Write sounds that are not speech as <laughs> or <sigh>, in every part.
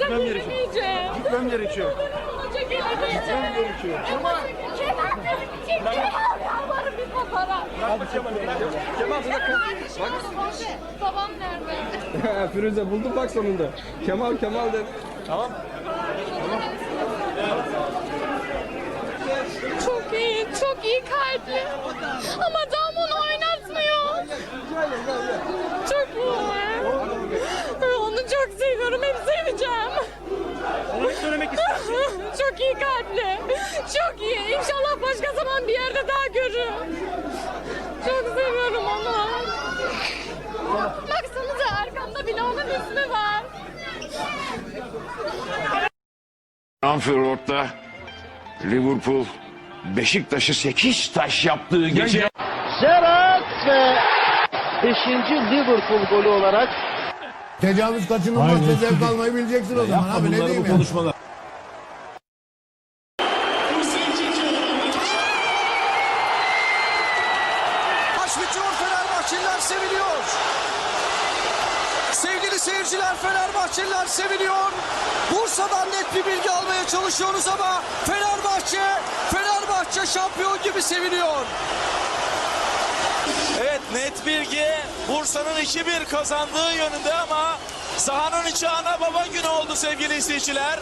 Ben maça girmeyeceğim. Gitmem gerekiyor. Maça girmeyeceğim. gerekiyor. Kemal benim için Kemal yalvarırım bir fotoğraf. Kemal Babam nerede? Firuze buldum bak sonunda. Kemal Kemal de. Tamam. Çok iyi, çok iyi kalpli. Ama adam onu oynatmıyor. Çok iyi. Onu çok seviyorum, hep seveceğim. Onu söylemek istiyorum. <laughs> çok iyi kalpli. Çok iyi. İnşallah başka zaman bir yerde daha görürüm. Çok seviyorum onu. Baksanıza arkamda bile onun ismi var. Anfield'da Liverpool Beşiktaş'ı 8 taş yaptığı gece Gerrard ve 5. Liverpool golü olarak Tecavüz kaçının maçta zevk almayı bileceksin o zaman abi ne diyeyim ya. Maç bitiyor Fenerbahçeliler seviniyor. Sevgili seyirciler Fenerbahçeliler seviniyor. Bursa'dan net bir bilgi almaya çalışıyoruz ama Fenerbahçe, Fenerbahçe şampiyon gibi seviniyor. Evet net bilgi Bursa'nın 2-1 kazandığı yönünde ama sahanın içi ana baba günü oldu sevgili izleyiciler.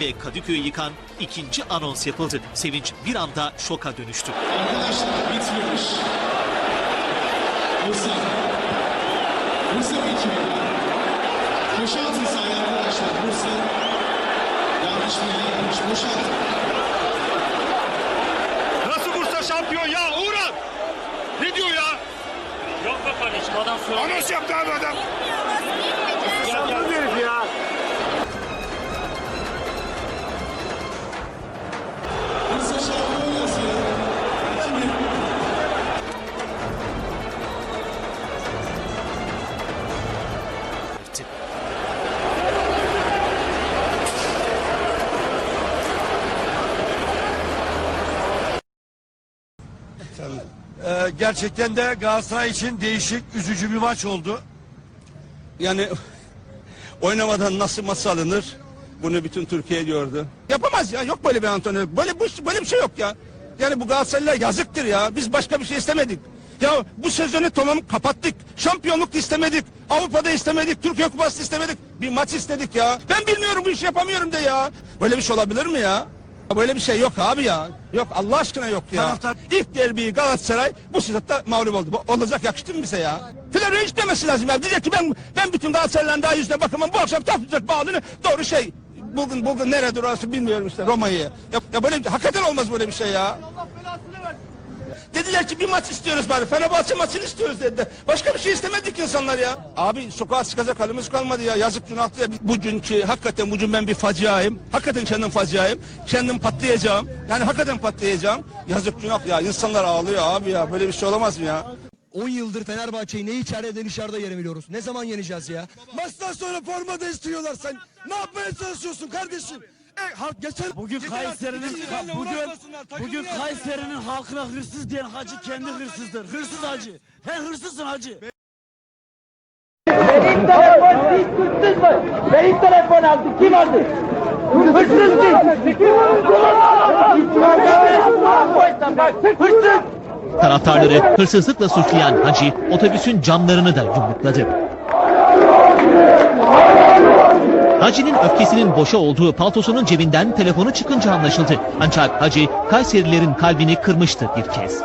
Ve Kadıköy'ü yıkan ikinci anons yapıldı. Sevinç bir anda şoka dönüştü. Arkadaşlar bitmiyor. Bursa. Bursa bitiyor. Boşaltın sahayı arkadaşlar. Bursa. Yanlış bilgi yapmış. Boşaltın. Nasıl Bursa şampiyon ya Uğran? Ne diyor ya? Yok be kardeşim adam söylüyor. Anons yaptı abi adam. Şampiyon gerçekten de Galatasaray için değişik, üzücü bir maç oldu. Yani <laughs> oynamadan nasıl maç alınır? Bunu bütün Türkiye gördü. Yapamaz ya. Yok böyle bir antrenör. Böyle bu böyle bir şey yok ya. Yani bu Galatasaraylılar yazıktır ya. Biz başka bir şey istemedik. Ya bu sezonu tamam kapattık. Şampiyonluk istemedik. Avrupa'da istemedik. Türkiye Kupası istemedik. Bir maç istedik ya. Ben bilmiyorum bu işi yapamıyorum de ya. Böyle bir şey olabilir mi ya? Böyle bir şey yok abi ya. Yok Allah aşkına yok ya. İlk derbiyi Galatasaray bu sıcatta mağlup oldu. Bu olacak yakıştı mı bize ya? Florya hiç demesi lazım ya. Diyecek ki ben ben bütün Galatasaray'ların daha yüzüne bakamam. Bu akşam tapacak bağlını doğru şey. Bugün bugün nerede orası bilmiyorum işte Roma'yı. Ya, ya böyle hakikaten olmaz böyle bir şey ya. Dediler ki bir maç istiyoruz bari. Fenerbahçe maçını istiyoruz dediler. Başka bir şey istemedik insanlar ya. Abi sokağa çıkacak halimiz kalmadı ya. Yazık günahtı ya. Bugünkü hakikaten bugün ben bir faciayım. Hakikaten kendim faciayım. Kendim patlayacağım. Yani hakikaten patlayacağım. Yazık günah ya. İnsanlar ağlıyor abi ya. Böyle bir şey olamaz mı ya? 10 yıldır Fenerbahçe'yi ne içeride ne dışarıda yenemiyoruz. Ne zaman yeneceğiz ya? Maçtan sonra forma da istiyorlar sen. Ne yapmaya çalışıyorsun kardeşim? E, ha, geçen, bugün Kayseri'nin bugün bugün Kayseri'nin halkına hırsız diyen hacı kendi hırsızdır. Hırsız hacı. He hırsızsın hacı. Benim telefon hiç hırsız mı? Benim telefon aldı. Kim aldı? Hırsız kim? Hırsız! Taraftarları hırsızlıkla suçlayan Hacı otobüsün camlarını da yumrukladı. Hacı'nin öfkesinin boşa olduğu paltosunun cebinden telefonu çıkınca anlaşıldı. Ancak Hacı Kayserilerin kalbini kırmıştı bir kez.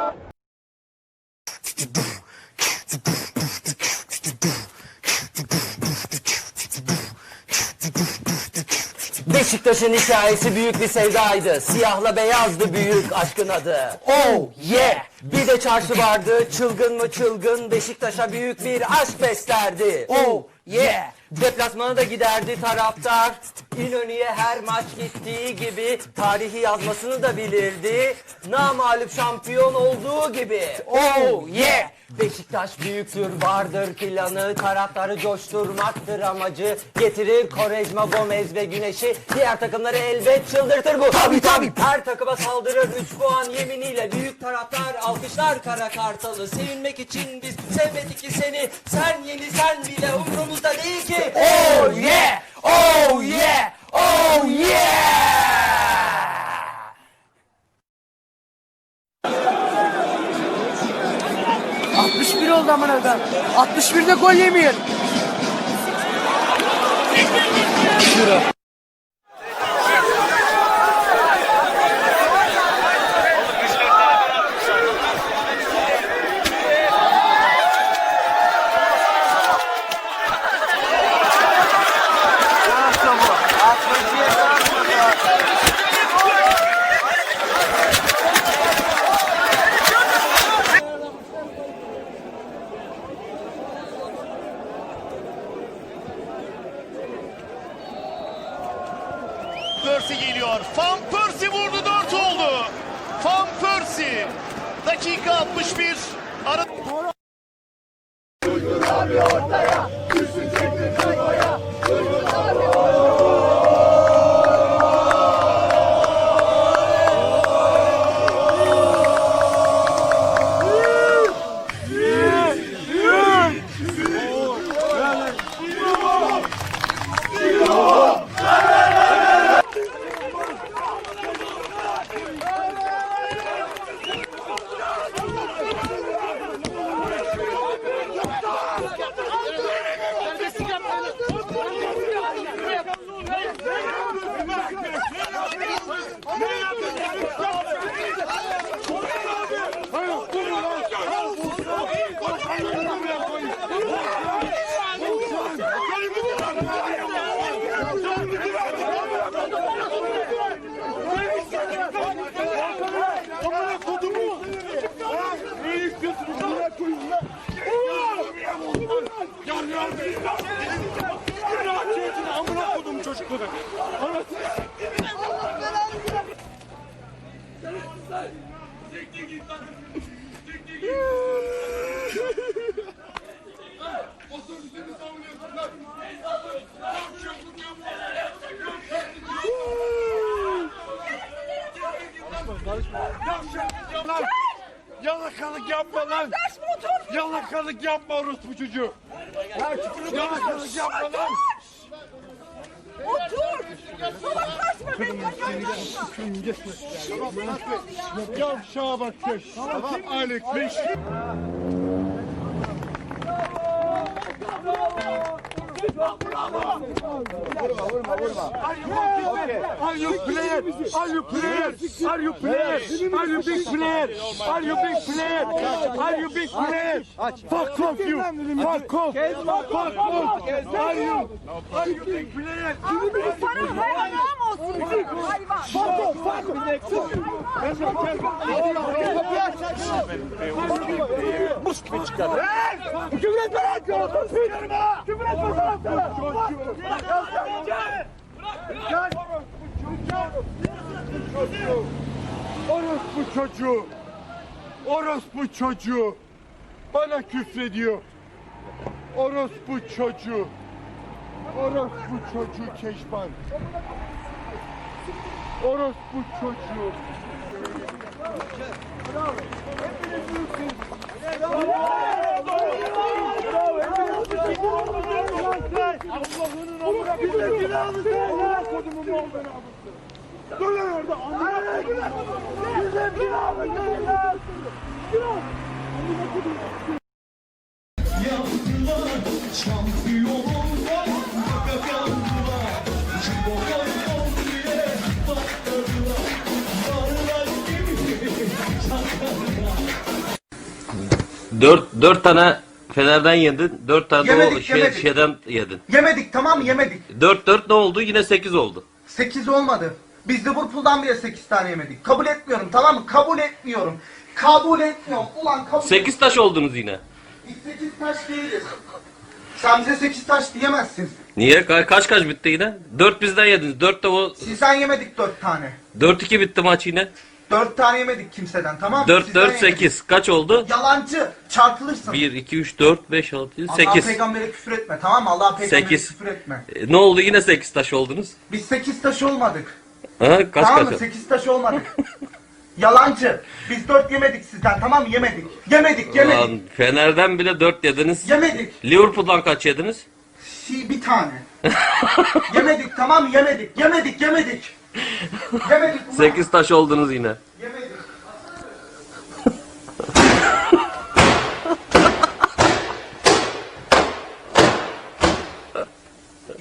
Beşiktaş'ın hikayesi büyük bir sevdaydı. Siyahla beyazdı büyük aşkın adı. Oh yeah! Bir de çarşı vardı. Çılgın mı çılgın Beşiktaş'a büyük bir aşk beslerdi. Oh yeah! Deplasmana da giderdi taraftar. İnönü'ye her maç gittiği gibi tarihi yazmasını da bilirdi. Namalip şampiyon olduğu gibi. Oh yeah! Beşiktaş büyüktür, vardır planı, taraftarı coşturmaktır amacı. Getirir Korejma, Gomez ve Güneş'i, diğer takımları elbet çıldırtır bu. Tabii tabii. Her takıma saldırır 3 puan yeminiyle, büyük taraftar alkışlar Kara Kartal'ı. Sevinmek için biz sevmedik ki seni, sen yenilsen bile umurumuzda değil ki. Oh yeah! Oh yeah! Oh yeah! 61 oldu amına koyayım. 61'de gol yemeyin. Percy geliyor. Van Persie vurdu 4 oldu. Van Persie. Dakika 61. Ara... Yalakalık yapma lan. Yalakalık yapma orospu çocuğu. Yalakalık yapma lan. Yavşağa bak ya. Alex Are you player? Are you player? Are you player? Are you big player? Are you big player? Are you big player? Fuck off you. Fuck off. Fuck off. Are you? Are you big player? Sana hayvan olsun. Fuck off. Fuck off. Mus gibi çıkar. Küfür etme lan. Küfür etme. Küfür etme sana. Gel. Gel. Orospu çocuğu. Orospu çocuğu. Bana küfrediyor. Orospu çocuğu. Orospu çocuğu Keşman. Orospu çocuğu. Allah'ının amına Dört, dört tane Fener'den yedin. Dört tane de Yemedik, şey, yemedik. şeyden yedin. Yemedik tamam yemedik. Dört dört ne oldu? Yine sekiz oldu. 8 olmadı. Biz Liverpool'dan bile 8 tane yemedik. Kabul etmiyorum tamam mı? Kabul etmiyorum. Kabul etmiyorum. Ulan kabul Sekiz taş oldunuz yine. Biz 8 taş değiliz. Sen bize 8 taş diyemezsin. Niye? Ka- kaç kaç bitti yine? 4 bizden yediniz. 4 de o Sizden yemedik 4 tane. 4-2 bitti maç yine. 4 tane yemedik kimseden tamam mı? 4 Sizden 4 yemedik. 8. Kaç oldu? Yalancı. Çarpılırsın. 1 2 3 4 5 6 7 Allah 8. peygambere küfür etme tamam mı? Allah peygambere Sekiz. küfür etme. E, Ne oldu yine 8 taş oldunuz? Biz 8 taş olmadık. Ha kaç tamam kaç? mı? 8 taş olmadık. Yalancı. Biz 4 yemedik sizden tamam mı? Yemedik. Yemedik yemedik. Lan Fener'den bile 4 yediniz. Yemedik. Liverpool'dan kaç yediniz? Si bir tane. yemedik tamam mı? Yemedik. Yemedik yemedik. Yemedik. 8 taş oldunuz yine. Yemedik.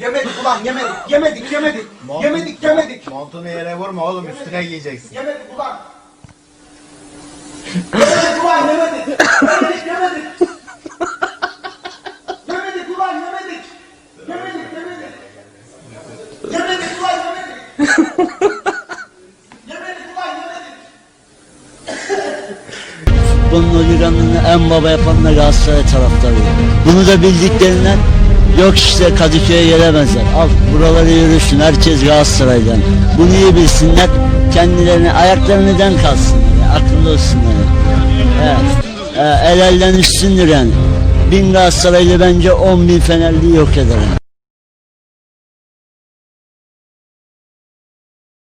yemedik ulan yemedik. Yemedik yemedik. Yemedik yemedik. Montunu yere vurma oğlum üstüne giyeceksin. Yemedik ulan. yemedik ulan yemedik. Yemedik yemedik. yemedik ulan yemedik. Yemedik yemedik. Yemedik ulan yemedik. yemedik ulan yemedik. Bunun holiganlığını en baba yapan da Galatasaray taraftarı. Bunu da bildiklerinden yok işte Kadıköy'e gelemezler. Al buraları yürüsün herkes Galatasaray'dan. Bunu iyi bilsinler. Kendilerine ayaklarını den kalsın. Yani, akıllı olsunlar. Yani. He, he, el elden üstündür yani. Bin Galatasaraylı bence on bin Fenerli'yi yok eder.